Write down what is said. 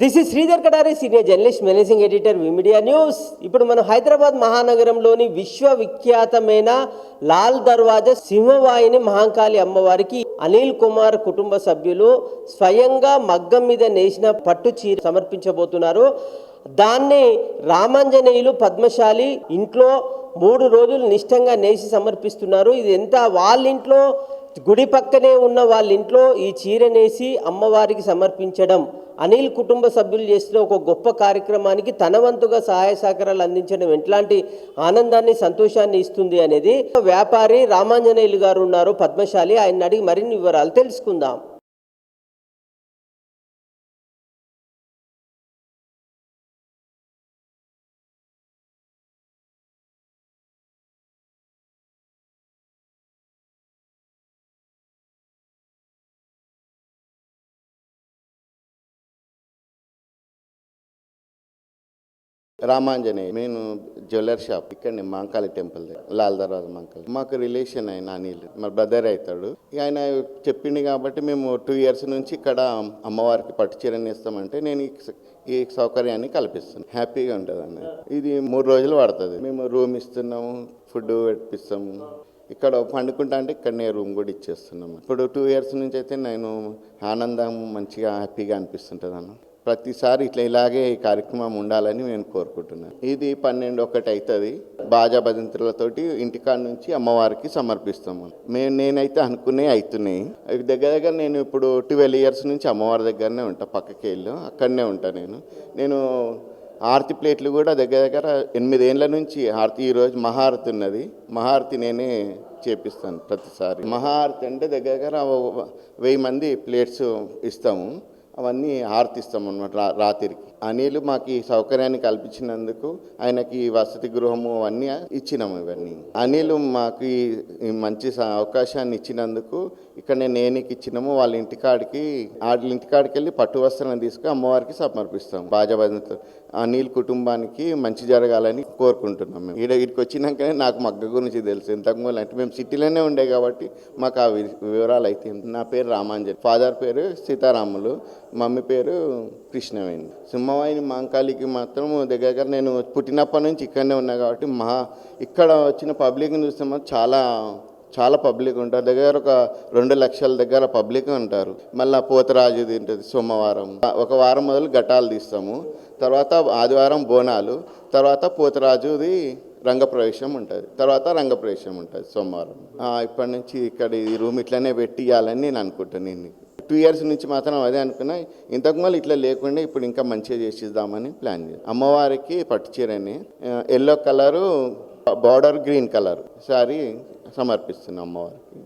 This is Sridhar Kadari senior journalist managing editor V media news ఇప్పుడు మనం హైదరాబాద్ మహానగరంలోని విశ్వవిఖ్యాతమైన లాల్ దర్వాజా సింహవాయిని మహాంకాళి అమ్మవారికి అనిల్ కుమార్ కుటుంబ సభ్యులు స్వయంగా మగ్గం మీద నేసిన పట్టు చీర సమర్పించబోతున్నారు. దాన్ని రామాంజనేయులు పద్మశాలి ఇంట్లో మూడు రోజులు నిష్టంగా నేసి సమర్పిస్తున్నారు. ఇది ఎంత? వాళ్ళ ఇంట్లో గుడి పక్కనే ఉన్న వాళ్ళ ఇంట్లో ఈ చీర నేసి అమ్మవారికి సమర్పించడం. అనిల్ కుటుంబ సభ్యులు చేసిన ఒక గొప్ప కార్యక్రమానికి తన వంతుగా సహాయ సహకారాలు అందించడం ఎట్లాంటి ఆనందాన్ని సంతోషాన్ని ఇస్తుంది అనేది వ్యాపారి రామాంజనేయులు గారు ఉన్నారు పద్మశాలి. ఆయన అడిగి మరిన్ని వివరాలు తెలుసుకుందాం. రామాంజనేయ నేను జ్యువెలర్ షాప్. ఇక్కడనే మాంకాళి టెంపుల్ దగ్గర లాల్ దర్వాజ మాంకాళి. మాకు రిలేషన్ ఆయన అనిల్ మా బ్రదర్ అవుతాడు ఆయన చెప్పింది కాబట్టి మేము టూ ఇయర్స్ నుంచి ఇక్కడ అమ్మవారికి పట్టు చీరని ఇస్తామంటే నేను ఈ ఈ సౌకర్యాన్ని కల్పిస్తాను. హ్యాపీగా ఉంటుంది అన్న ఇది మూడు రోజులు పడుతుంది. మేము రూమ్ ఇస్తున్నాము ఫుడ్ పెట్టిస్తాము ఇక్కడ పండుకుంటా అంటే ఇక్కడనే రూమ్ కూడా ఇచ్చేస్తున్నాము. ఇప్పుడు టూ ఇయర్స్ నుంచి అయితే నేను ఆనందం మంచిగా హ్యాపీగా అనిపిస్తుంటుంది అన్న ప్రతిసారి ఇట్లా ఇలాగే ఈ కార్యక్రమం ఉండాలని నేను కోరుకుంటున్నాను. ఇది పన్నెండు ఒకటి అవుతుంది బాజా భజంతులతోటి ఇంటికాడ నుంచి అమ్మవారికి సమర్పిస్తాము మేము నేనైతే అనుకునే అవుతున్నాయి దగ్గర దగ్గర నేను ఇప్పుడు ట్వెల్వ్ ఇయర్స్ నుంచి అమ్మవారి దగ్గరనే ఉంటా పక్కకి వెళ్ళి అక్కడనే ఉంటా నేను. నేను ఆరతి ప్లేట్లు కూడా దగ్గర దగ్గర ఎనిమిదేళ్ళ నుంచి హారతి ఈరోజు మహారతి ఉన్నది. మహారతి నేనే చేపిస్తాను ప్రతిసారి. మహారతి అంటే దగ్గర దగ్గర వెయ్యి మంది ప్లేట్స్ ఇస్తాము. అవన్నీ హారతిస్తాం అనమాట రా రాత్రికి. అనిల్ మాకు ఈ సౌకర్యాన్ని కల్పించినందుకు ఆయనకి వసతి గృహము అవన్నీ ఇచ్చినాము ఇవన్నీ. అనిలు మాకు ఈ మంచి స- అవకాశాన్ని ఇచ్చినందుకు ఇక్కడ నేను ఇచ్చినాము. వాళ్ళ ఇంటికాడికి వాళ్ళ ఇంటికాడికి వెళ్ళి పట్టు వస్త్రాన్ని తీసుకుని అమ్మవారికి సమర్పిస్తాం బాజాబాజంతో అనిల్ కుటుంబానికి మంచి జరగాలని కోరుకుంటున్నాం మేము. ఈడ ఇక్కడికి వచ్చినాకనే నాకు మగ్గ గురించి తెలుసు. ఇంతకుముందు అంటే మేము సిటీలోనే ఉండే కాబట్టి మాకు ఆ వి- వివరాలు అయితే నా పేరు రామాంజన్ ఫాదర్ పేరు సీతారాములు. మమ్మీ పేరు కృష్ణవేణి. సింహవాహిని మాంకాళికి మాత్రం దగ్గర నేను పుట్టినప్పటి నుంచి ఇక్కడనే ఉన్నా కాబట్టి మహా ఇక్కడ వచ్చిన పబ్లిక్ని చూస్తే మాత్రం చాలా చాలా పబ్లిక్ ఉంటారు. దగ్గర ఒక రెండు లక్షల దగ్గర పబ్లిక్ ఉంటారు. మళ్ళీ పోతరాజు తింటుంది సోమవారం. ఒక వారం మొదలు ఘటాలు తీస్తాము. తర్వాత ఆదివారం బోనాలు. తర్వాత పోతరాజుది రంగప్రవేశం ఉంటుంది. తర్వాత రంగప్రవేశం ఉంటుంది సోమవారం. ఇప్పటి నుంచి ఇక్కడ ఈ రూమ్ ఇట్లనే పెట్టి ఇవ్వాలని నేను అనుకుంటాను నేను టూ ఇయర్స్ నుంచి మాత్రం అదే అనుకున్నా. ఇంతకు మళ్ళీ ఇట్లా లేకుండా ఇప్పుడు ఇంకా మంచిగా చేసిద్దామని ప్లాన్ చేసి అమ్మవారికి పట్టుచీరని yellow colour border green colour sari సమర్పిస్తున్నాం అమ్మవారికి.